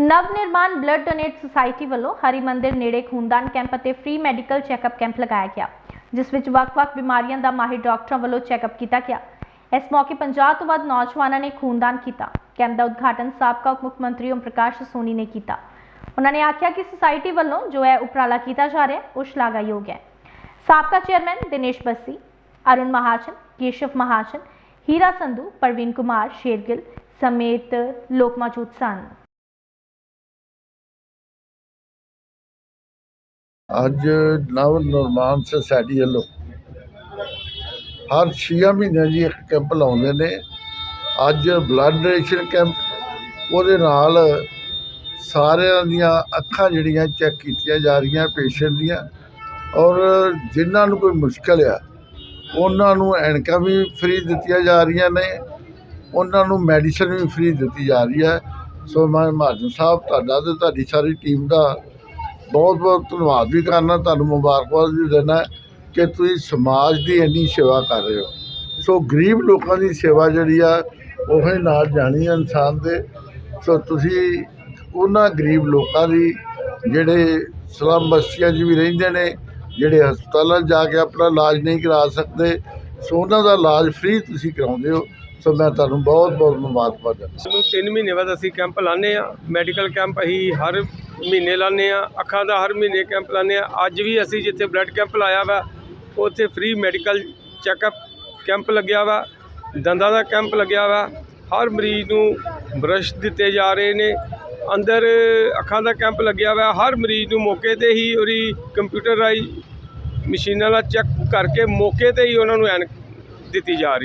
ਨਵ ਨਿਰਮਾਣ blood donate society ਵੱਲੋਂ ਹਰੀ ਮੰਦਿਰ ਨੇੜੇ ਖੂਨਦਾਨ ਕੈਂਪ ਅਤੇ ਫ੍ਰੀ ਮੈਡੀਕਲ ਚੈੱਕਅਪ ਕੈਂਪ ਲਗਾਇਆ ਗਿਆ, ਜਿਸ ਵਿੱਚ ਵੱਖ-ਵੱਖ ਬਿਮਾਰੀਆਂ ਦਾ ਮਾਹਿਰ ਡਾਕਟਰਾਂ ਵੱਲੋਂ ਚੈੱਕਅਪ ਕੀਤਾ ਗਿਆ। ਇਸ ਮੌਕੇ 50 ਤੋਂ ਵੱਧ ਨੌਜਵਾਨਾਂ ਨੇ ਖੂਨਦਾਨ ਕੀਤਾ। ਕੈਂਪ ਦਾ ਉਦਘਾਟਨ ਸਾਬਕਾ ਉਪ ਮੁੱਖ ਮੰਤਰੀ ਓਮ ਪ੍ਰਕਾਸ਼ ਸੋਨੀ ਨੇ ਕੀਤਾ। ਉਹਨਾਂ ਨੇ ਆਖਿਆ ਕਿ ਸੁਸਾਇਟੀ ਵੱਲੋਂ ਜੋ ਹੈ ਉਪਰਾਲਾ ਕੀਤਾ ਜਾ ਰਿਹਾ, ਉਹ ਸ਼ਲਾਘਾਯੋਗ ਹੈ। ਸਾਬਕਾ ਚੇਅਰਮੈਨ ਦਿਨੇਸ਼ ਬੱਸੀ, ਅਰੁਣ ਮਹਾਜਨ, ਕੇਸ਼ਵ ਮਹਾਜਨ, ਹੀਰਾ ਸੰਧੂ, ਪ੍ਰਵੀਨ ਕੁਮਾਰ, ਸ਼ੇਰਗਿਲ ਸਮੇਤ ਲੋਕ ਮੌਜੂਦ ਸਨ। ਅੱਜ ਨਵ ਨਿਰਮਾਣ ਸੁਸਾਇਟੀ ਵੱਲੋਂ ਹਰ 6 ਮਹੀਨਿਆਂ ਜੀ ਇੱਕ ਕੈਂਪ ਲਾਉਂਦੇ ਨੇ। ਅੱਜ ਬਲੱਡ ਡੋਨੇਸ਼ਨ ਕੈਂਪ, ਉਹਦੇ ਨਾਲ ਸਾਰਿਆਂ ਦੀਆਂ ਅੱਖਾਂ ਜਿਹੜੀਆਂ ਚੈੱਕ ਕੀਤੀਆਂ ਜਾ ਰਹੀਆਂ ਪੇਸ਼ੈਂਟ ਦੀਆਂ। ਔਰ ਜਿਨ੍ਹਾਂ ਨੂੰ ਕੋਈ ਮੁਸ਼ਕਲ ਆ, ਉਹਨਾਂ ਨੂੰ ਐਨਕਾਂ ਵੀ ਫ੍ਰੀ ਦਿੱਤੀਆਂ ਜਾ ਰਹੀਆਂ ਨੇ। ਉਹਨਾਂ ਨੂੰ ਮੈਡੀਸਨ ਵੀ ਫ੍ਰੀ ਦਿੱਤੀ ਜਾ ਰਹੀ ਹੈ। ਸੋ ਮੈਂ ਮਹਾਜਨ ਸਾਹਿਬ, ਤੁਹਾਡਾ ਤੇ ਤੁਹਾਡੀ ਸਾਰੀ ਟੀਮ ਦਾ ਬਹੁਤ ਬਹੁਤ ਧੰਨਵਾਦ ਵੀ ਕਰਨਾ, ਤੁਹਾਨੂੰ ਮੁਬਾਰਕਬਾਦ ਵੀ ਦੇਣਾ ਕਿ ਤੁਸੀਂ ਸਮਾਜ ਦੀ ਇੰਨੀ ਸੇਵਾ ਕਰ ਰਹੇ ਹੋ। ਸੋ ਗਰੀਬ ਲੋਕਾਂ ਦੀ ਸੇਵਾ ਜਿਹੜੀ ਆ, ਉਹ ਹੀ ਨਾਲ ਜਾਣੀ ਆ ਇਨਸਾਨ ਦੇ। ਸੋ ਤੁਸੀਂ ਉਹਨਾਂ ਗਰੀਬ ਲੋਕਾਂ ਦੀ ਜਿਹੜੇ ਸਲਮ ਬਸਤੀਆਂ 'ਚ ਵੀ ਰਹਿੰਦੇ ਨੇ, ਜਿਹੜੇ ਹਸਪਤਾਲਾਂ 'ਚ ਜਾ ਕੇ ਆਪਣਾ ਇਲਾਜ ਨਹੀਂ ਕਰਾ ਸਕਦੇ, ਸੋ ਉਹਨਾਂ ਦਾ ਇਲਾਜ ਫ੍ਰੀ ਤੁਸੀਂ ਕਰਾਉਂਦੇ ਹੋ। ਸੋ ਮੈਂ ਤੁਹਾਨੂੰ ਬਹੁਤ ਬਹੁਤ ਮੁਬਾਰਕਬਾਦ ਦਿੰਦਾ। ਸਾਨੂੰ 3 ਮਹੀਨੇ ਬਾਅਦ ਅਸੀਂ ਕੈਂਪ ਲਾਉਂਦੇ ਆ ਮੈਡੀਕਲ ਕੈਂਪ ਅਸੀਂ ਹਰ ਮਹੀਨੇ ਲਾਉਂਦੇ ਆ ਅੱਖਾਂ ਦਾ ਹਰ ਮਹੀਨੇ ਕੈਂਪ ਲਾਉਂਦੇ ਆ ਅੱਜ ਵੀ ਅਸੀਂ ਜਿੱਥੇ ਬਲੱਡ ਕੈਂਪ ਲਾਇਆ ਵਾ, ਉੱਥੇ ਫ੍ਰੀ ਮੈਡੀਕਲ ਚੈੱਕਅਪ ਕੈਂਪ ਲੱਗਿਆ ਵਾ, ਦੰਦਾਂ ਦਾ ਕੈਂਪ ਲੱਗਿਆ ਵਾ। ਹਰ ਮਰੀਜ਼ ਨੂੰ ਬ੍ਰਸ਼ ਦਿੱਤੇ ਜਾ ਰਹੇ ਨੇ, ਅੰਦਰ ਅੱਖਾਂ ਦਾ ਕੈਂਪ ਲੱਗਿਆ ਵਾ। ਹਰ ਮਰੀਜ਼ ਨੂੰ ਮੌਕੇ ਤੇ ਹੀ ਉਹਦੀ ਕੰਪਿਊਟਰਾਈਜ਼ ਮਸ਼ੀਨਾਂ ਨਾਲ ਚੈੱਕ ਕਰਕੇ ਮੌਕੇ ਤੇ ਹੀ ਉਹਨਾਂ ਨੂੰ ਐਨਕ ਦਿੱਤੀ ਜਾ ਰਹੀ